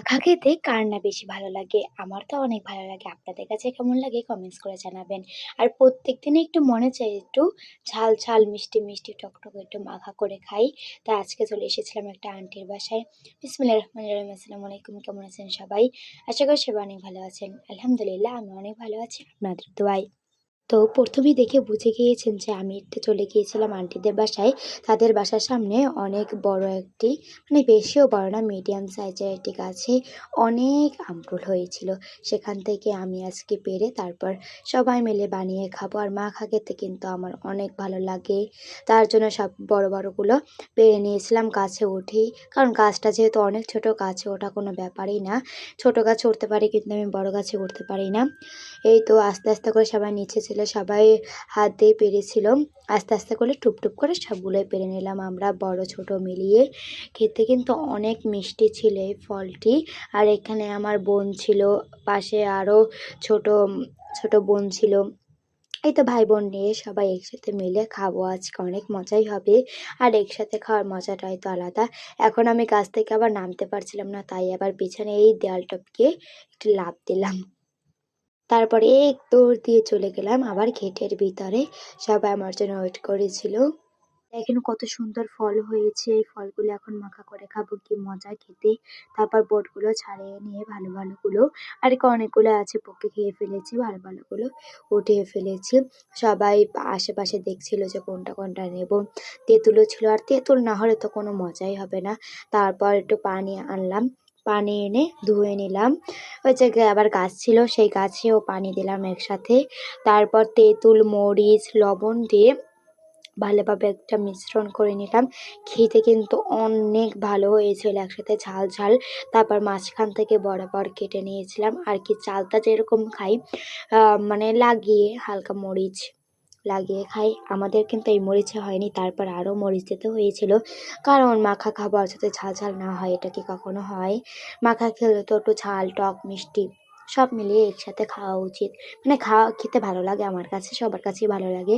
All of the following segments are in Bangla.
মাখা খেতে কার না বেশি ভালো লাগে? আমার তো অনেক ভালো লাগে। আপনাদের কাছে কেমন লাগে কমেন্টস করে জানাবেন। আর প্রত্যেক দিনে একটু মনে চাই একটু ঝাল, ঝাল, মিষ্টি, মিষ্টি, টকটকে একটু মাখা করে খাই। তাই আজকে চলে এসেছিলাম একটা আন্টির বাসায়। বিসমিল্লাহির রহমানির রহিম। আসসালামু আলাইকুম। কেমন আছেন সবাই? আশা করি সবাই অনেক ভালো আছেন। আলহামদুলিল্লাহ আমি অনেক ভালো আছি আপনাদের দোয়ায়। তো প্রথমেই দেখে বুঝে গিয়েছেন যে আমি একটু চলে গিয়েছিলাম আন্টিদের বাসায়। তাদের বাসার সামনে অনেক বড় একটি মানে বেশিও বড় না মিডিয়াম সাইজের একটি গাছে অনেক আমরুল হয়েছিল। সেখান থেকে আমি আজকে পেরে তারপর সবাই মিলে বানিয়ে খাব। আর মাখা খেতে কিন্তু আমার অনেক ভালো লাগে। তার জন্য সব বড় বড়গুলো পেরে নিয়েছিলাম গাছে উঠেই। কারণ গাছটা যেহেতু অনেক ছোট গাছে ওঠা কোনো ব্যাপারই না। ছোট গাছে উঠতে পারি কিন্তু আমি বড় গাছে উঠতে পারি না। এই তো আস্তে, আস্তে করে সবাই নিচে ছিল সবাই হাত দিয়ে পেড়েছিল। আস্তে, আস্তে করে টুপ, টুপ করে সবগুলোই পেরে নিলাম আমরা বড় ছোট মিলিয়ে। খেতে কিন্তু অনেক মিষ্টি ছিল এই ফলটি। আর এখানে আমার বোন ছিল, পাশে আরও ছোট, ছোট বোন ছিল। এই তো ভাই বোন নিয়ে সবাই একসাথে মিলে খাব আজকে অনেক মজাই হবে। আর একসাথে খাওয়ার মজাটাই তো আলাদা। এখন আমি গাছ থেকে আবার নামতে পারছিলাম না তাই আবার পিছনে এই দেয়াল টপকে একটু লাফ দিলাম। তারপরে এক দৌড় দিয়ে চলে গেলাম আবার ঘেটের ভিতরে। সবাই আমার জন্য ওয়েট করেছিল। দেখেন কত সুন্দর ফল হয়েছে। এই ফলগুলো এখন মাখা করে খাব, কি মজা খেতে। তারপর বোটগুলো ছাড়িয়ে নিয়ে ভালো ভালোগুলো, আর কি অনেকগুলো আছে পকে খেয়ে ফেলেছি, ভালো ভালোগুলো উঠিয়ে ফেলেছি। সবাই আশেপাশে দেখছিল যে কোনটা কোনটা নেব। তেঁতুলও ছিল, আর তেঁতুল না হলে তো কোনো মজাই হবে না। তারপর একটু পানি আনলাম। পানি এনে ধুয়ে নিলাম। জায়গায় আবার গাছ ছিল সেই গাছেও পানি দিলাম একসাথে। তারপর তেঁতুল, মরিচ, লবণ দিয়ে ভালোভাবে একটা মিশ্রণ করে নিলাম। খেতে কিন্তু অনেক ভালো হয়েছিল একসাথে ঝাল, ঝাল। তারপর মাঝখান থেকে বরাবর কেটে নিয়েছিলাম আর কি চালটা যেরকম খাই মানে লাগিয়ে হালকা মরিচ লাগিয়ে খাই। আমাদের কিন্তু এই মরিচে হয়নি তারপর আরও মরিচ দিতে হয়েছিল। কারণ মাখা খাবার যাতে ঝাল, ঝাল না হয় এটা কি কখনো হয়? মাখা খেলে তো একটু ঝাল, টক, মিষ্টি সব মিলিয়ে একসাথে খাওয়া উচিত। মানে খাওয়া খেতে ভালো লাগে আমার কাছে সবার কাছেই ভালো লাগে।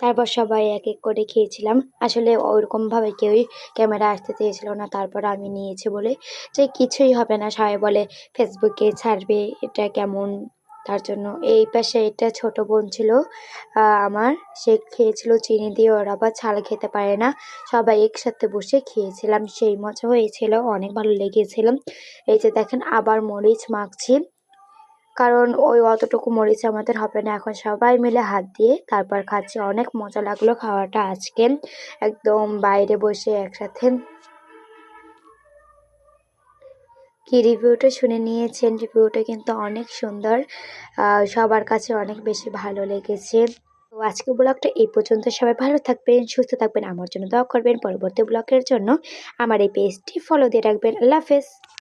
তারপর সবাই এক, এক করে খেয়েছিলাম। আসলে ওরকমভাবে কেউই ক্যামেরা আসতে চেয়েছিল না। তারপর আমি নিয়েছি বলে যে কিছুই হবে না। সবাই বলে ফেসবুকে ছাড়বে এটা কেমন? তার জন্য এই পাশে এটা ছোট বোন ছিল আমার সে খেয়েছিল চিনি দিয়ে, ওরা আবার ছাল খেতে পারে না। সবাই একসাথে বসে খেয়েছিলাম, সেই মজা হয়েছিল, অনেক ভালো লেগেছিল। এই যে দেখেন, আবার মরিচ মাখছি। কারণ ওই অতটুকু মরিচ আমাদের হবে না এখন সবাই মিলে হাত দিয়ে তারপর খাচ্ছি অনেক মজা লাগল খাওয়াটা আজকে একদম বাইরে বসে একসাথে কি রিভিউটা শুনে নিয়েছেন? রিভিউটা কিন্তু অনেক সুন্দর। সবার কাছে অনেক বেশি ভালো লেগেছে। তো আজকে ব্লগটা এই পর্যন্ত। সবাই ভালো থাকবেন, সুস্থ থাকবেন। আমার জন্য দোয়া করবেন। পরবর্তী ব্লগের জন্য আমার এই পেজটি ফলো দিয়ে রাখবেন। আল্লাহ হাফেজ।